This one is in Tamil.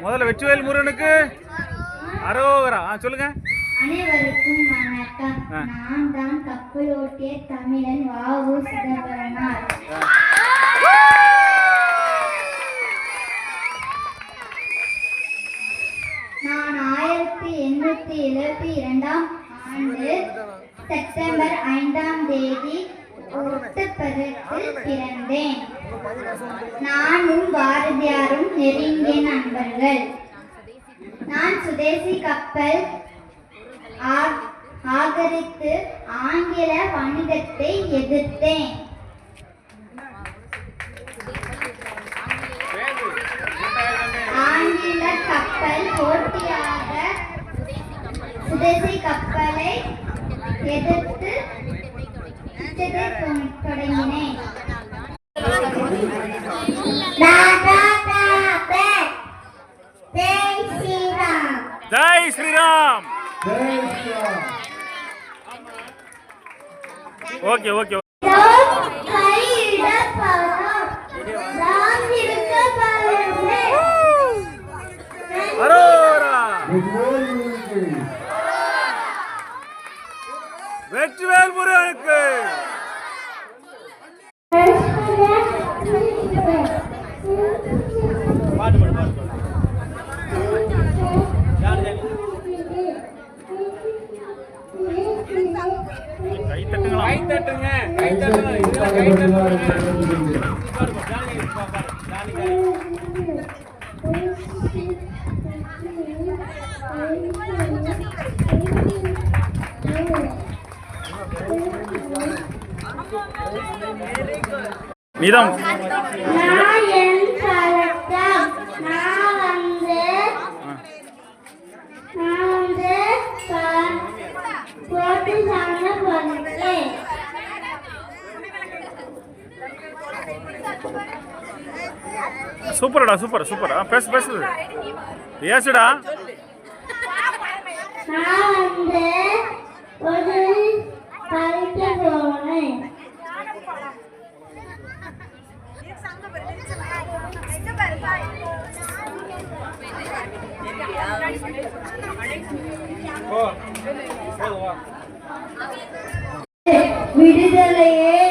முதல்ல வெற்றிவேல் முருகனுக்கு அரோகரா. சொல்லுங்க. அனைவருக்கும் வணக்கம். ஆ. நான் தான் கப்பலோட்டிய தமிழன் வாவு சிதம்பரனார். நான் ஆயிரத்தி எண்ணூத்தி எழுபத்தி இரண்டாம் ஆண்டு செப்டம்பர் ஐந்தாம் தேதி ஒட்டப்பதத்தில் பிறந்தேன். நானும் பாரதியாரும் நெருங்கிய நண்பர்கள். நான் சுதேசி கப்பல் ஆ- ஆகரித்து ஆங்கில வணிகத்தை எதிர்த்தேன். ஆங்கில கப்பல் போட்டியாக சுதேசி கப்பலை எதிர்த்து தொடங்கினேன் ஜெய் ஸ்ரீராம். ஜெய் ஸ்ரீராம். Okay okay. வெற்றிவேல் முருகனுக்கு. கை தட்டுங்களா கை தட்டுங்க கை தட்டுங்க இதெல்லாம் கை தட்டுங்க நீதான் நான் என் பழக்கம். நான் வந்து நான் வந்து ப- போட்டு சாப்பிட நிதம். சூப்பர்டா சூப்பர் சூப்பர். பேசு பேசு. பேசுடா நான் வந்து ஒரு விடுதலையே